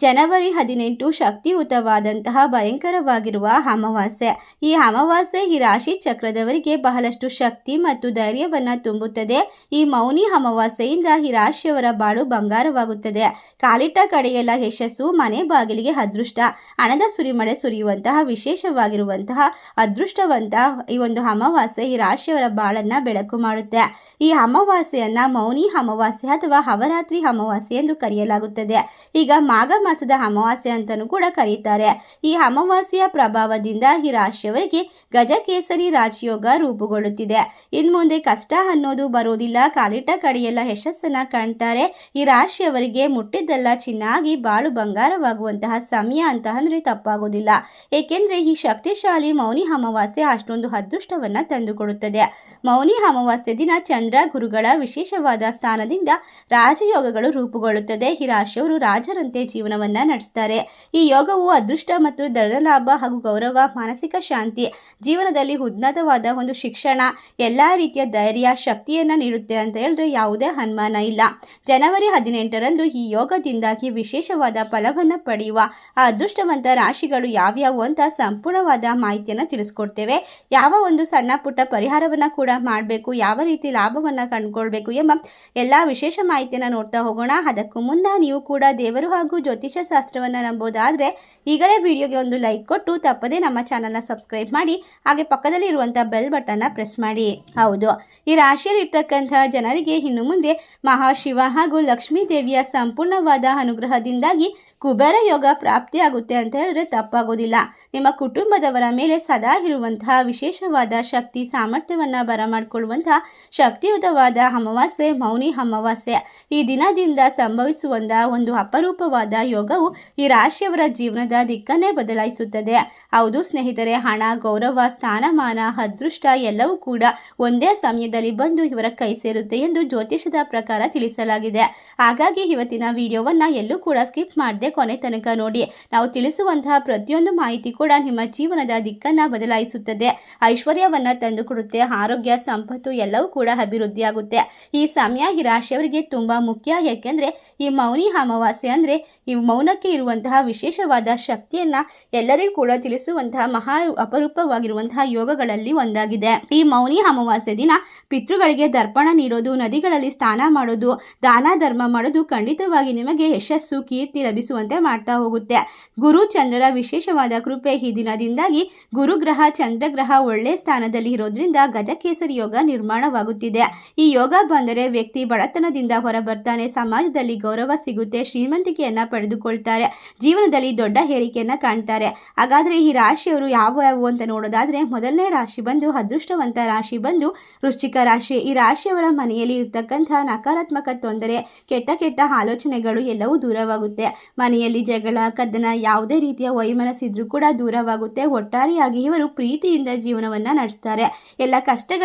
ಜನವರಿ ಹದಿನೆಂಟು ಶಕ್ತಿಯುತವಾದಂತಹ ಭಯಂಕರವಾಗಿರುವ ಅಮಾವಾಸ್ಯೆ. ಈ ಅಮಾವಾಸ್ಯೆ ಈ ರಾಶಿ ಚಕ್ರದವರಿಗೆ ಬಹಳಷ್ಟು ಶಕ್ತಿ ಮತ್ತು ಧೈರ್ಯವನ್ನು ತುಂಬುತ್ತದೆ. ಈ ಮೌನಿ ಅಮಾವಾಸ್ಯೆಯಿಂದ ಈ ರಾಶಿಯವರ ಬಾಳು ಬಂಗಾರವಾಗುತ್ತದೆ. ಕಾಲಿಟ್ಟ ಕಡೆಯೆಲ್ಲ ಯಶಸ್ಸು, ಮನೆ ಬಾಗಿಲಿಗೆ ಅದೃಷ್ಟ. ಹಣದ ಸುರಿಮಳೆ ಸುರಿಯುವಂತಹ, ವಿಶೇಷವಾಗಿರುವಂತಹ, ಅದೃಷ್ಟವಂತ ಈ ಒಂದು ಅಮಾವಾಸ್ಯೆ ಈ ರಾಶಿಯವರ ಬಾಳನ್ನ ಬೆಳಕು ಮಾಡುತ್ತೆ. ಈ ಅಮಾವಾಸ್ಯೆಯನ್ನ ಮೌನಿ ಅಮಾವಾಸ್ಯೆ ಅಥವಾ ಅವರಾತ್ರಿ ಅಮಾವಾಸ್ಯೆ ಎಂದು ಕರೆಯಲಾಗುತ್ತದೆ. ಈಗ ಮಾಘ ಮಾಸದ ಅಮಾವಾಸ್ಯೆ ಅಂತಲೂ ಕೂಡ ಕರೀತಾರೆ. ಈ ಅಮಾವಾಸ್ಯೆಯ ಪ್ರಭಾವದಿಂದ ಈ ರಾಶಿಯವರಿಗೆ ಗಜಕೇಸರಿ ರಾಜಯೋಗ ರೂಪುಗೊಳ್ಳುತ್ತಿದೆ. ಇನ್ನು ಮುಂದೆ ಕಷ್ಟ ಅನ್ನೋದು ಬರೋದಿಲ್ಲ. ಕಾಲಿಟ್ಟ ಕಡೆಯೆಲ್ಲ ಯಶಸ್ಸನ್ನ ಕಾಣ್ತಾರೆ. ಈ ರಾಶಿಯವರಿಗೆ ಮುಟ್ಟಿದ್ದೆಲ್ಲ ಚೆನ್ನಾಗಿ ಬಾಳು ಬಂಗಾರವಾಗುವಂತಹ ಸಮಯ ಅಂತ ಅಂದ್ರೆ ತಪ್ಪಾಗೋದಿಲ್ಲ. ಏಕೆಂದ್ರೆ ಈ ಶಕ್ತಿಶಾಲಿ ಮೌನಿ ಅಮಾವಾಸ್ಯೆ ಅಷ್ಟೊಂದು ಅದೃಷ್ಟವನ್ನ ತಂದುಕೊಡುತ್ತದೆ. ಮೌನಿ ಅಮಾವಾಸ್ಯೆ ದಿನ ಚಂದ್ರ ಗುರುಗಳ ವಿಶೇಷವಾದ ಸ್ಥಾನದಿಂದ ರಾಜಯೋಗಗಳು ರೂಪುಗೊಳ್ಳುತ್ತದೆ. ಈ ರಾಶಿಯವರು ರಾಜರಂತೆ ಜೀವನವನ್ನು ನಡೆಸ್ತಾರೆ. ಈ ಯೋಗವು ಅದೃಷ್ಟ ಮತ್ತು ಧನಲಾಭ ಹಾಗೂ ಗೌರವ, ಮಾನಸಿಕ ಶಾಂತಿ, ಜೀವನದಲ್ಲಿ ಉನ್ನತವಾದ ಒಂದು ಶಿಕ್ಷಣ, ಎಲ್ಲ ರೀತಿಯ ಧೈರ್ಯ, ಶಕ್ತಿಯನ್ನು ನೀಡುತ್ತೆ ಅಂತ ಹೇಳಿದ್ರೆ ಯಾವುದೇ ಅನುಮಾನ ಇಲ್ಲ. ಜನವರಿ ಹದಿನೆಂಟರಂದು ಈ ಯೋಗದಿಂದಾಗಿ ವಿಶೇಷವಾದ ಫಲವನ್ನು ಪಡೆಯುವ ಅದೃಷ್ಟವಂತ ರಾಶಿಗಳು ಯಾವ್ಯಾವು ಅಂತ ಸಂಪೂರ್ಣವಾದ ಮಾಹಿತಿಯನ್ನು ತಿಳಿಸ್ಕೊಡ್ತೇವೆ. ಯಾವ ಒಂದು ಸಣ್ಣ ಪುಟ್ಟ ಪರಿಹಾರವನ್ನು ಕೂಡ ಮಾಡಬೇಕು, ಯಾವ ರೀತಿ ಲಾಭವನ್ನು ಕಂಡುಕೊಳ್ಬೇಕು ಎಂಬ ಎಲ್ಲ ವಿಶೇಷ ಮಾಹಿತಿಯನ್ನು ನೋಡ್ತಾ ಹೋಗೋಣ. ಅದಕ್ಕೂ ಮುನ್ನ ನೀವು ಕೂಡ ದೇವರು ಹಾಗೂ ಜ್ಯೋತಿಷ್ಯ ಶಾಸ್ತ್ರವನ್ನು ನಂಬೋದಾದರೆ ಈಗಲೇ ವಿಡಿಯೋಗೆ ಒಂದು ಲೈಕ್ ಕೊಟ್ಟು ತಪ್ಪದೇ ನಮ್ಮ ಚಾನಲ್ನ ಸಬ್ಸ್ಕ್ರೈಬ್ ಮಾಡಿ, ಹಾಗೆ ಪಕ್ಕದಲ್ಲಿ ಇರುವಂಥ ಬೆಲ್ ಬಟನ್ನ ಪ್ರೆಸ್ ಮಾಡಿ. ಹೌದು, ಈ ರಾಶಿಯಲ್ಲಿ ಜನರಿಗೆ ಇನ್ನು ಮುಂದೆ ಮಹಾಶಿವ ಹಾಗೂ ಲಕ್ಷ್ಮೀ ದೇವಿಯ ಸಂಪೂರ್ಣವಾದ ಅನುಗ್ರಹದಿಂದಾಗಿ ಕುಬೇರ ಯೋಗ ಪ್ರಾಪ್ತಿಯಾಗುತ್ತೆ ಅಂತ ಹೇಳಿದ್ರೆ ತಪ್ಪಾಗೋದಿಲ್ಲ. ನಿಮ್ಮ ಕುಟುಂಬದವರ ಮೇಲೆ ಸದಾ ಇರುವಂತಹ ವಿಶೇಷವಾದ ಶಕ್ತಿ, ಸಾಮರ್ಥ್ಯವನ್ನು ಬರಮಾಡಿಕೊಳ್ಳುವಂತಹ ಶಕ್ತಿಯುತವಾದ ಅಮಾವಾಸ್ಯೆ, ಮೌನಿ ಅಮಾವಾಸ್ಯೆ. ಈ ದಿನದಿಂದ ಸಂಭವಿಸುವಂತಹ ಒಂದು ಅಪರೂಪವಾದ ಯೋಗವು ಈ ರಾಶಿಯವರ ಜೀವನದ ದಿಕ್ಕನ್ನೇ ಬದಲಾಯಿಸುತ್ತದೆ. ಹೌದು ಸ್ನೇಹಿತರೆ, ಹಣ, ಗೌರವ, ಸ್ಥಾನಮಾನ, ಅದೃಷ್ಟ ಎಲ್ಲವೂ ಕೂಡ ಒಂದೇ ಸಮಯದಲ್ಲಿ ಬಂದು ಇವರ ಕೈ ಸೇರುತ್ತೆ ಎಂದು ಜ್ಯೋತಿಷದ ಪ್ರಕಾರ ತಿಳಿಸಲಾಗಿದೆ. ಹಾಗಾಗಿ ಇವತ್ತಿನ ವಿಡಿಯೋವನ್ನ ಎಲ್ಲೂ ಕೂಡ ಸ್ಕಿಪ್ ಮಾಡದೆ ಕೊನೆ ತನಕ ನೋಡಿ. ನಾವು ತಿಳಿಸುವಂತಹ ಪ್ರತಿಯೊಂದು ಮಾಹಿತಿ ಕೂಡ ನಿಮ್ಮ ಜೀವನದ ದಿಕ್ಕನ್ನ ಬದಲಾಯಿಸುತ್ತದೆ. ಐಶ್ವರ್ಯವನ್ನ ತಂದುಕೊಡುತ್ತೆ, ಆರೋಗ್ಯ ಸಂಪತ್ತು ಎಲ್ಲವೂ ಕೂಡ ಅಭಿವೃದ್ಧಿಯಾಗುತ್ತೆ. ಈ ಸಮಯ, ಈ ರಾಶಿಯವರಿಗೆ ತುಂಬ ಮುಖ್ಯ. ಯಾಕೆಂದರೆ, ಈ ಮೌನಿ ಅಮಾವಾಸ್ಯೆ ಅಂದರೆ, ಈ ಮೌನಕ್ಕೆ ಇರುವಂತಹ ವಿಶೇಷವಾದ ಶಕ್ತಿಯನ್ನು ಎಲ್ಲರಿಗೂ ಕೂಡ ತಿಳಿಸುವಂತಹ ಮಹಾ ಅಪರೂಪವಾಗಿರುವಂತಹ ಯೋಗಗಳಲ್ಲಿ ಒಂದಾಗಿದೆ. ಈ ಮೌನಿ ಅಮಾವಾಸ್ಯೆ ದಿನ ಪಿತೃಗಳಿಗೆ ದರ್ಪಣ ನೀಡೋದು, ನದಿಗಳಲ್ಲಿ ಸ್ನಾನ ಮಾಡೋದು, ದಾನ ಧರ್ಮ ಮಾಡೋದು ಖಂಡಿತವಾಗಿ ನಿಮಗೆ ಯಶಸ್ಸು, ಕೀರ್ತಿ ಲಭಿಸುವಂತೆ ಮಾಡ್ತಾ ಹೋಗುತ್ತೆ. ಗುರು ಚಂದ್ರರ ವಿಶೇಷವಾದ ಕೃಪೆ ಈ ದಿನದಿಂದಾಗಿ ಗುರುಗ್ರಹ, ಚಂದ್ರಗ್ರಹ ಒಳ್ಳೆ ಸ್ಥಾನದಲ್ಲಿ ಇರೋದ್ರಿಂದ ಗಜಕೇಸರಿ ಯೋಗ ನಿರ್ಮಾಣವಾಗುತ್ತಿದೆ. ಈ ಯೋಗ ಬಂದರೆ ವ್ಯಕ್ತಿ ಬಡತನದಿಂದ ಹೊರಬರ್ತಾನೆ, ಸಮಾಜದಲ್ಲಿ ಗೌರವ ಸಿಗುತ್ತೆ, ಶ್ರೀಮಂತಿಕೆಯನ್ನ ಪಡೆದುಕೊಳ್ತಾರೆ, ಜೀವನದಲ್ಲಿ ದೊಡ್ಡ ಹೇರಿಕೆಯನ್ನ ಕಾಣ್ತಾರೆ. ಹಾಗಾದ್ರೆ ಈ ರಾಶಿಯವರು ಯಾವ ಯಾವುವು ಅಂತ ನೋಡೋದಾದ್ರೆ, ಮೊದಲನೇ ರಾಶಿ ಬಂದು ಅದೃಷ್ಟವಂತ ರಾಶಿ ಬಂದು ವೃಶ್ಚಿಕ ರಾಶಿ. ಈ ರಾಶಿಯವರ ಮನೆಯಲ್ಲಿ ಇರ್ತಕ್ಕಂತಹ ನಕಾರಾತ್ಮಕ ತೊಂದರೆ, ಕೆಟ್ಟ ಕೆಟ್ಟ ಆಲೋಚನೆಗಳು ಎಲ್ಲವೂ ದೂರವಾಗುತ್ತೆ. ಮನೆಯಲ್ಲಿ ಜಗಳ, ಕದನ, ಯಾವುದೇ ರೀತಿಯ ವೈಮನಸ್ಸಿದ್ರೂ ಕೂಡ ದೂರವಾಗುತ್ತೆ. ಒಟ್ಟಾರೆಯಾಗಿ ಇವರು ಪ್ರೀತಿಯಿಂದ ಜೀವನವನ್ನ ನಡೆಸ್ತಾರೆ. ಎಲ್ಲ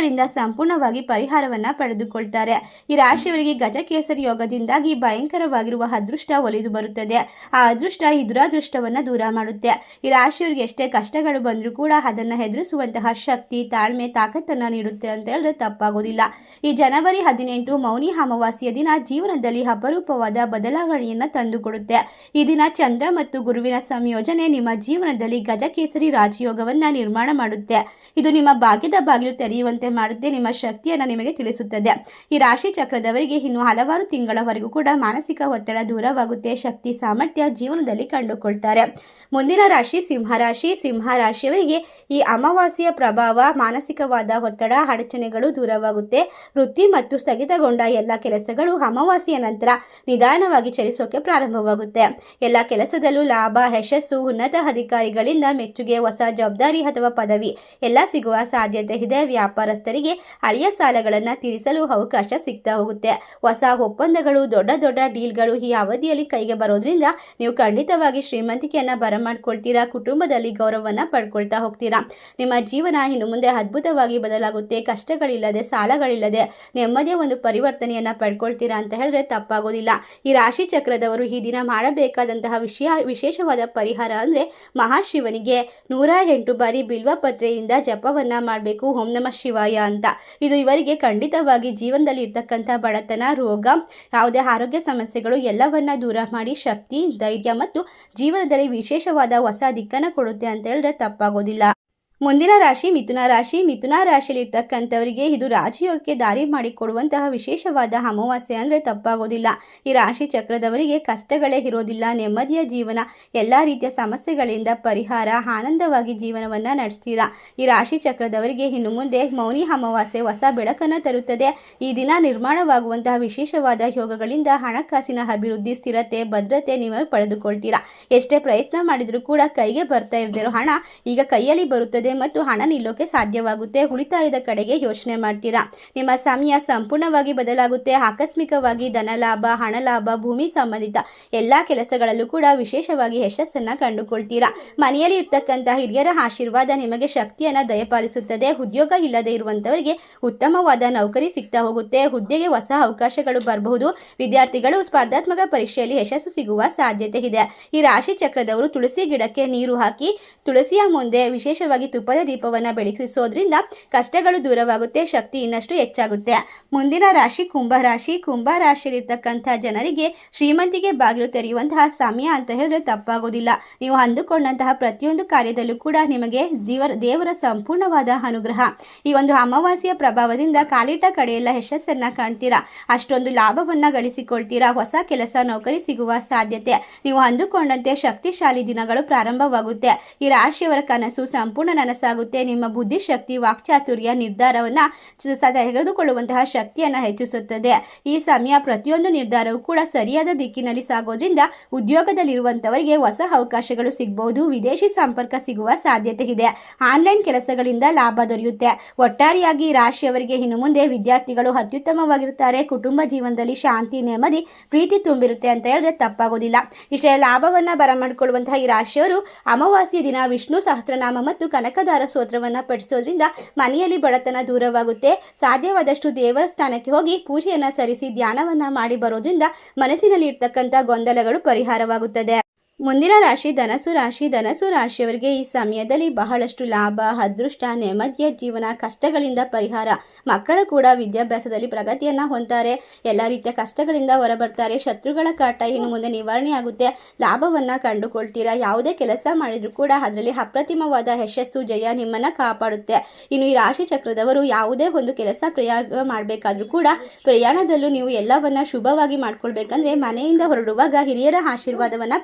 ಕಷ್ಟಗಳಿಂದ ಸಂಪೂರ್ಣವಾಗಿ ಪರಿಹಾರವನ್ನ ಪಡೆದುಕೊಳ್ತಾರೆ. ಈ ರಾಶಿಯವರಿಗೆ ಗಜಕೇಸರಿ ಯೋಗದಿಂದಾಗಿ ಭಯಂಕರವಾಗಿರುವ ಅದೃಷ್ಟ ಒಲಿದು ಬರುತ್ತದೆ. ಆ ಅದೃಷ್ಟ ಈ ದುರಾದೃಷ್ಟವನ್ನ ದೂರ ಮಾಡುತ್ತೆ. ಈ ರಾಶಿಯವರಿಗೆ ಎಷ್ಟೇ ಕಷ್ಟಗಳು ಬಂದರೂ ಕೂಡ ಅದನ್ನ ಹೆದರಿಸುವಂತಹ ಶಕ್ತಿ, ತಾಳ್ಮೆ, ತಾಕತ್ತನ್ನ ನೀಡುತ್ತೆ ಅಂತ ಹೇಳಿದ್ರೆ ತಪ್ಪಾಗೋದಿಲ್ಲ. ಈ ಜನವರಿ ಹದಿನೆಂಟು ಮೌನಿ ಅಮಾವಾಸ್ಯ ದಿನ ಜೀವನದಲ್ಲಿ ಅಪರೂಪವಾದ ಬದಲಾವಣೆಯನ್ನ ತಂದುಕೊಡುತ್ತೆ. ಈ ದಿನ ಚಂದ್ರ ಮತ್ತು ಗುರುವಿನ ಸಂಯೋಜನೆ ನಿಮ್ಮ ಜೀವನದಲ್ಲಿ ಗಜಕೇಸರಿ ರಾಜಯೋಗವನ್ನ ನಿರ್ಮಾಣ ಮಾಡುತ್ತೆ. ಇದು ನಿಮ್ಮ ಭಾಗ್ಯದ ಬಾಗಿಲು ತೆರೆಯುವಂತೆ ಮಾಡುತ್ತೆ, ನಿಮ್ಮ ಶಕ್ತಿಯನ್ನು ನಿಮಗೆ ತಿಳಿಸುತ್ತದೆ. ಈ ರಾಶಿ ಚಕ್ರದವರಿಗೆ ಇನ್ನು ಹಲವಾರು ತಿಂಗಳವರೆಗೂ ಕೂಡ ಮಾನಸಿಕ ಒತ್ತಡ ದೂರವಾಗುತ್ತೆ. ಶಕ್ತಿ, ಸಾಮರ್ಥ್ಯ ಜೀವನದಲ್ಲಿ ಕಂಡುಕೊಳ್ತಾರೆ. ಮುಂದಿನ ರಾಶಿ ಸಿಂಹರಾಶಿ ಸಿಂಹ ರಾಶಿಯವರಿಗೆ ಈ ಅಮಾವಾಸ್ಯೆಯ ಪ್ರಭಾವ, ಮಾನಸಿಕವಾದ ಒತ್ತಡ, ಅಡಚಣೆಗಳು ದೂರವಾಗುತ್ತೆ. ವೃತ್ತಿ ಮತ್ತು ಸ್ಥಗಿತಗೊಂಡ ಎಲ್ಲ ಕೆಲಸಗಳು ಅಮಾವಾಸ್ಯೆಯ ನಂತರ ನಿಧಾನವಾಗಿ ಚಲಿಸೋಕೆ ಪ್ರಾರಂಭವಾಗುತ್ತೆ. ಎಲ್ಲ ಕೆಲಸದಲ್ಲೂ ಲಾಭ, ಯಶಸ್ಸು, ಉನ್ನತ ಅಧಿಕಾರಿಗಳಿಂದ ಮೆಚ್ಚುಗೆ, ಹೊಸ ಜವಾಬ್ದಾರಿ ಅಥವಾ ಪದವಿ ಎಲ್ಲ ಸಿಗುವ ಸಾಧ್ಯತೆ ಇದೆ. ವ್ಯಾಪಾರಸ್ಥರಿಗೆ ಹಳೆಯ ಸಾಲಗಳನ್ನು ತೀರಿಸಲು ಅವಕಾಶ ಸಿಗ್ತಾ ಹೋಗುತ್ತೆ. ಹೊಸ ಒಪ್ಪಂದಗಳು, ದೊಡ್ಡ ದೊಡ್ಡ ಡೀಲ್ಗಳು ಈ ಅವಧಿಯಲ್ಲಿ ಕೈಗೆ ಬರೋದ್ರಿಂದ ನೀವು ಖಂಡಿತವಾಗಿ ಶ್ರೀಮಂತಿಕೆಯನ್ನು ಬರಮಾಡ್ಕೊಳ್ತೀರಾ? ಕುಟುಂಬದಲ್ಲಿ ಗೌರವವನ್ನು ಪಡ್ಕೊಳ್ತಾ ಹೋಗ್ತೀರಾ? ನಿಮ್ಮ ಜೀವನ ಇನ್ನು ಮುಂದೆ ಅದ್ಭುತವಾಗಿ ಬದಲಾಗುತ್ತೆ. ಕಷ್ಟಗಳಿಲ್ಲದೆ, ಸಾಲಗಳಿಲ್ಲದೆ ನೆಮ್ಮದಿಯ ಒಂದು ಪರಿವರ್ತನೆಯನ್ನು ಪಡ್ಕೊಳ್ತೀರಾ ಅಂತ ಹೇಳಿದ್ರೆ ತಪ್ಪಾಗೋದಿಲ್ಲ. ಈ ರಾಶಿ ಚಕ್ರದವರು ಈ ದಿನ ಮಾಡಬೇಕಾದಂತಹ ವಿಷಯ, ವಿಶೇಷವಾದ ಪರಿಹಾರ ಅಂದರೆ ಮಹಾಶಿವನಿಗೆ ನೂರ ಎಂಟು ಬಾರಿ ಬಿಲ್ವಪತ್ರೆಯಿಂದ ಜಪವನ್ನು ಮಾಡಬೇಕು. ಓಂ ನಮ ಶಿವಾಯ. ಭಯ ಅಂತ. ಇದು ಇವರಿಗೆ ಖಂಡಿತವಾಗಿ ಜೀವನದಲ್ಲಿ ಇರ್ತಕ್ಕಂಥ ಬಡತನ, ರೋಗ, ಯಾವುದೇ ಆರೋಗ್ಯ ಸಮಸ್ಯೆಗಳು ಎಲ್ಲವನ್ನ ದೂರ ಮಾಡಿ ಶಕ್ತಿ, ಧೈರ್ಯ ಮತ್ತು ಜೀವನದಲ್ಲಿ ವಿಶೇಷವಾದ ಹೊಸ ದಿಕ್ಕನ್ನು ಕೊಡುತ್ತೆ ಅಂತ ಹೇಳಿದ್ರೆ ತಪ್ಪಾಗೋದಿಲ್ಲ. ಮುಂದಿನ ರಾಶಿ ಮಿಥುನ ರಾಶಿ. ಮಿಥುನ ರಾಶಿಯಲ್ಲಿ ಇರ್ತಕ್ಕಂಥವರಿಗೆ ಇದು ರಾಜಯೋಗಕ್ಕೆ ದಾರಿ ಮಾಡಿಕೊಡುವಂತಹ ವಿಶೇಷವಾದ ಅಮಾವಾಸ್ಯೆ ಅಂದರೆ ತಪ್ಪಾಗೋದಿಲ್ಲ. ಈ ರಾಶಿ ಚಕ್ರದವರಿಗೆ ಕಷ್ಟಗಳೇ ಇರೋದಿಲ್ಲ, ನೆಮ್ಮದಿಯ ಜೀವನ, ಎಲ್ಲ ರೀತಿಯ ಸಮಸ್ಯೆಗಳಿಂದ ಪರಿಹಾರ, ಆನಂದವಾಗಿ ಜೀವನವನ್ನು ನಡೆಸ್ತೀರಾ? ಈ ರಾಶಿ ಚಕ್ರದವರಿಗೆ ಇನ್ನು ಮುಂದೆ ಮೌನಿ ಅಮಾವಾಸ್ಯೆ ಹೊಸ ಬೆಳಕನ್ನು ತರುತ್ತದೆ. ಈ ದಿನ ನಿರ್ಮಾಣವಾಗುವಂತಹ ವಿಶೇಷವಾದ ಯೋಗಗಳಿಂದ ಹಣಕಾಸಿನ ಅಭಿವೃದ್ಧಿ, ಸ್ಥಿರತೆ, ಭದ್ರತೆ ನೀವು ಪಡೆದುಕೊಳ್ತೀರಾ? ಎಷ್ಟೇ ಪ್ರಯತ್ನ ಮಾಡಿದರೂ ಕೂಡ ಕೈಗೆ ಬರ್ತಾ ಇರದಿರೋ ಹಣ ಈಗ ಕೈಯಲ್ಲಿ ಬರುತ್ತದೆ. ಮತ್ತು ಹಣ ನಿಲ್ಲೋಕೆ ಸಾಧ್ಯವಾಗುತ್ತೆ. ಉಳಿತಾಯದ ಕಡೆಗೆ ಯೋಚನೆ ಮಾಡ್ತೀರಾ? ನಿಮ್ಮ ಸಮಯ ಸಂಪೂರ್ಣವಾಗಿ ಬದಲಾಗುತ್ತೆ. ಆಕಸ್ಮಿಕವಾಗಿ ಧನಲಾಭ ಹಣ ಲಾಭ, ಭೂಮಿ ಸಂಬಂಧಿತ ಎಲ್ಲ ಕೆಲಸಗಳಲ್ಲೂ ಕೂಡ ವಿಶೇಷವಾಗಿ ಯಶಸ್ಸನ್ನು ಕಂಡುಕೊಳ್ತೀರಾ? ಮನೆಯಲ್ಲಿ ಇರ್ತಕ್ಕಂತಹ ಹಿರಿಯರ ಆಶೀರ್ವಾದ ನಿಮಗೆ ಶಕ್ತಿಯನ್ನು ದಯಪಾಲಿಸುತ್ತದೆ. ಉದ್ಯೋಗ ಇಲ್ಲದೆ ಇರುವಂತವರಿಗೆ ಉತ್ತಮವಾದ ನೌಕರಿ ಸಿಗ್ತಾ ಹೋಗುತ್ತೆ. ಹುದ್ದೆಗೆ ಹೊಸ ಅವಕಾಶಗಳು ಬರಬಹುದು. ವಿದ್ಯಾರ್ಥಿಗಳು ಸ್ಪರ್ಧಾತ್ಮಕ ಪರೀಕ್ಷೆಯಲ್ಲಿ ಯಶಸ್ಸು ಸಿಗುವ ಸಾಧ್ಯತೆ ಇದೆ. ಈ ರಾಶಿ ಚಕ್ರದವರು ತುಳಸಿ ಗಿಡಕ್ಕೆ ನೀರು ಹಾಕಿ, ತುಳಸಿಯ ಮುಂದೆ ವಿಶೇಷವಾಗಿ ತುಪ್ಪದ ದೀಪವನ್ನು ಬೆಳಗಿಸೋದ್ರಿಂದ ಕಷ್ಟಗಳು ದೂರವಾಗುತ್ತೆ, ಶಕ್ತಿ ಇನ್ನಷ್ಟು ಹೆಚ್ಚಾಗುತ್ತೆ. ಮುಂದಿನ ರಾಶಿ ಕುಂಭರಾಶಿ ಕುಂಭ ರಾಶಿಯಲ್ಲಿರ್ತಕ್ಕಂಥ ಜನರಿಗೆ ಶ್ರೀಮಂತಿಗೆ ಬಾಗಿಲು ತೆರೆಯುವಂತಹ ಸಮಯ ಅಂತ ಹೇಳಿದ್ರೆ ತಪ್ಪಾಗೋದಿಲ್ಲ. ನೀವು ಅಂದುಕೊಂಡಂತಹ ಪ್ರತಿಯೊಂದು ಕಾರ್ಯದಲ್ಲೂ ಕೂಡ ನಿಮಗೆ ದೇವರ ದೇವರ ಸಂಪೂರ್ಣವಾದ ಅನುಗ್ರಹ. ಈ ಒಂದು ಅಮಾವಾಸ್ಯ ಪ್ರಭಾವದಿಂದ ಕಾಲಿಟ ಕಡೆಯೆಲ್ಲ ಯಶಸ್ಸನ್ನ ಕಾಣ್ತೀರಾ? ಅಷ್ಟೊಂದು ಲಾಭವನ್ನ ಗಳಿಸಿಕೊಳ್ತೀರಾ? ಹೊಸ ಕೆಲಸ, ನೌಕರಿ ಸಿಗುವ ಸಾಧ್ಯತೆ. ನೀವು ಅಂದುಕೊಂಡಂತೆ ಶಕ್ತಿಶಾಲಿ ದಿನಗಳು ಪ್ರಾರಂಭವಾಗುತ್ತೆ. ಈ ರಾಶಿಯವರ ಕನಸು ಸಂಪೂರ್ಣ ನನಸಾಗುತ್ತೆ ನಿಮ್ಮ ಬುದ್ಧಿಶಕ್ತಿ, ವಾಕ್ಚಾತುರ್ಯ, ನಿರ್ಧಾರವನ್ನ ತೆಗೆದುಕೊಳ್ಳುವಂತಹ ಶಕ್ತಿಯನ್ನ ಹೆಚ್ಚಿಸುತ್ತದೆ. ಈ ಸಮಯ ಪ್ರತಿಯೊಂದು ನಿರ್ಧಾರವೂ ಕೂಡ ಸರಿಯಾದ ದಿಕ್ಕಿನಲ್ಲಿ ಸಾಗೋದ್ರಿಂದ ಉದ್ಯೋಗದಲ್ಲಿರುವಂತವರಿಗೆ ಹೊಸ ಅವಕಾಶಗಳು ಸಿಗಬಹುದು ವಿದೇಶಿ ಸಂಪರ್ಕ ಸಿಗುವ ಸಾಧ್ಯತೆ ಇದೆ. ಆನ್ಲೈನ್ ಕೆಲಸಗಳಿಂದ ಲಾಭ ದೊರೆಯುತ್ತೆ. ಒಟ್ಟಾರೆಯಾಗಿ ರಾಶಿಯವರಿಗೆ ಇನ್ನು ಮುಂದೆ ವಿದ್ಯಾರ್ಥಿಗಳು ಅತ್ಯುತ್ತಮವಾಗಿರುತ್ತಾರೆ. ಕುಟುಂಬ ಜೀವನದಲ್ಲಿ ಶಾಂತಿ, ನೆಮ್ಮದಿ, ಪ್ರೀತಿ ತುಂಬಿರುತ್ತೆ ಅಂತ ಹೇಳಿದ್ರೆ ತಪ್ಪಾಗೋದಿಲ್ಲ. ಇಷ್ಟೇ ಲಾಭವನ್ನ ಬರಮಾಡಿಕೊಳ್ಳುವಂತಹ ಈ ರಾಶಿಯವರು ಅಮಾವಾಸ್ಯ ದಿನ ವಿಷ್ಣು ಸಹಸ್ರನಾಮ ಮತ್ತು ಕನಕದಾರ ಸ್ತೋತ್ರವನ್ನ ಪಠಿಸೋದ್ರಿಂದ ಮನೆಯಲ್ಲಿ ಬಡತನ ದೂರವಾಗುತ್ತೆ. ಸಾಧ್ಯವಾದಷ್ಟು ದೇವಸ್ಥಾನಕ್ಕೆ ಹೋಗಿ ಪೂಜೆಯನ್ನ ಸರಿಸಿ ಧ್ಯಾನವನ್ನ ಮಾಡಿ ಬರೋದ್ರಿಂದ ಮನಸ್ಸಿನಲ್ಲಿ ಇರ್ತಕ್ಕಂಥ ಗೊಂದಲಗಳು ಪರಿಹಾರವಾಗುತ್ತದೆ. ಮುಂದಿನ ರಾಶಿ ಧನಸು ರಾಶಿ ಧನಸು ರಾಶಿಯವರಿಗೆ ಈ ಸಮಯದಲ್ಲಿ ಬಹಳಷ್ಟು ಲಾಭ, ಅದೃಷ್ಟ, ನೆಮ್ಮದಿಯ ಜೀವನ, ಕಷ್ಟಗಳಿಂದ ಪರಿಹಾರ. ಮಕ್ಕಳು ಕೂಡ ವಿದ್ಯಾಭ್ಯಾಸದಲ್ಲಿ ಪ್ರಗತಿಯನ್ನು ಹೊಂದ್ತಾರೆ. ಎಲ್ಲ ರೀತಿಯ ಕಷ್ಟಗಳಿಂದ ಹೊರಬರ್ತಾರೆ. ಶತ್ರುಗಳ ಕಾಟ ಇನ್ನು ಮುಂದೆ ನಿವಾರಣೆ ಆಗುತ್ತೆ ಲಾಭವನ್ನು ಕಂಡುಕೊಳ್ತೀರಾ? ಯಾವುದೇ ಕೆಲಸ ಮಾಡಿದರೂ ಕೂಡ ಅದರಲ್ಲಿ ಅಪ್ರತಿಮವಾದ ಯಶಸ್ಸು, ಜಯ ನಿಮ್ಮನ್ನು ಕಾಪಾಡುತ್ತೆ. ಇನ್ನು ಈ ರಾಶಿ ಚಕ್ರದವರು ಯಾವುದೇ ಒಂದು ಕೆಲಸ ಪ್ರಯಾಣ ಮಾಡಬೇಕಾದ್ರೂ ಕೂಡ ಪ್ರಯಾಣದಲ್ಲೂ ನೀವು ಎಲ್ಲವನ್ನ ಶುಭವಾಗಿ ಮಾಡ್ಕೊಳ್ಬೇಕಂದ್ರೆ ಮನೆಯಿಂದ ಹೊರಡುವಾಗ ಹಿರಿಯರ ಆಶೀರ್ವಾದವನ್ನ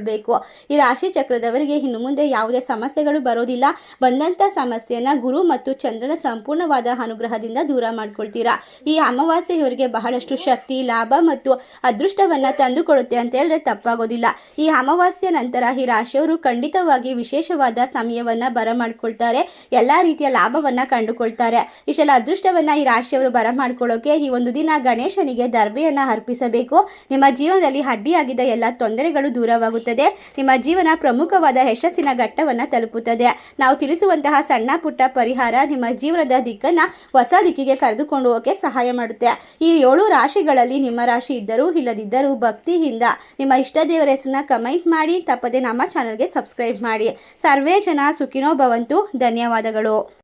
ಪಡೆದುಕೊಳ್ಬೇಕು ಈ ರಾಶಿ ಚಕ್ರದವರಿಗೆ ಇನ್ನು ಮುಂದೆ ಯಾವುದೇ ಸಮಸ್ಯೆಗಳು ಬರೋದಿಲ್ಲ. ಬಂದಂತ ಸಮಸ್ಯೆಯನ್ನ ಗುರು ಮತ್ತು ಚಂದ್ರನ ಸಂಪೂರ್ಣವಾದ ಅನುಗ್ರಹದಿಂದ ದೂರ ಮಾಡ್ಕೊಳ್ತೀರಾ? ಈ ಅಮಾವಾಸ್ಯೆ ಇವರಿಗೆ ಬಹಳಷ್ಟು ಶಕ್ತಿ, ಲಾಭ ಮತ್ತು ಅದೃಷ್ಟವನ್ನ ತಂದುಕೊಡುತ್ತೆ ಅಂತ ಹೇಳಿದ್ರೆ ತಪ್ಪಾಗೋದಿಲ್ಲ. ಈ ಅಮಾವಾಸ್ಯೆ ನಂತರ ಈ ರಾಶಿಯವರು ಖಂಡಿತವಾಗಿ ವಿಶೇಷವಾದ ಸಮಯವನ್ನ ಬರಮಾಡ್ಕೊಳ್ತಾರೆ ಎಲ್ಲಾ ರೀತಿಯ ಲಾಭವನ್ನ ಕಂಡುಕೊಳ್ತಾರೆ. ಇಷ್ಟೆಲ್ಲ ಅದೃಷ್ಟವನ್ನ ಈ ರಾಶಿಯವರು ಬರಮಾಡ್ಕೊಳ್ಳೋಕೆ ಈ ಒಂದು ದಿನ ಗಣೇಶನಿಗೆ ದರ್ಬೆಯನ್ನ ಅರ್ಪಿಸಬೇಕು. ನಿಮ್ಮ ಜೀವನದಲ್ಲಿ ಅಡ್ಡಿಯಾಗಿದ್ದ ಎಲ್ಲ ತೊಂದರೆಗಳು ದೂರವಾಗುತ್ತದೆ ನಿಮ್ಮ ಜೀವನ ಪ್ರಮುಖವಾದ ಯಶಸ್ಸಿನ ಘಟ್ಟವನ್ನು ತಲುಪುತ್ತದೆ. ನಾವು ತಿಳಿಸುವಂತಹ ಸಣ್ಣ ಪುಟ್ಟ ಪರಿಹಾರ ನಿಮ್ಮ ಜೀವನದ ದಿಕ್ಕನ್ನ ಹೊಸ ದಿಕ್ಕಿಗೆ ಕರೆದುಕೊಂಡು ಹೋಗೋಕೆ ಸಹಾಯ ಮಾಡುತ್ತೆ. ಈ ಏಳು ರಾಶಿಗಳಲ್ಲಿ ನಿಮ್ಮ ರಾಶಿ ಇದ್ದರೂ ಇಲ್ಲದಿದ್ದರೂ ಭಕ್ತಿಯಿಂದ ನಿಮ್ಮ ಇಷ್ಟ ದೇವರ ಹೆಸರನ್ನ ಕಮೆಂಟ್ ಮಾಡಿ, ತಪ್ಪದೆ ನಮ್ಮ ಚಾನಲ್ಗೆ ಸಬ್ಸ್ಕ್ರೈಬ್ ಮಾಡಿ. ಸರ್ವೇ ಜನ ಸುಖಿನೋ ಭವಂತು. ಧನ್ಯವಾದಗಳು.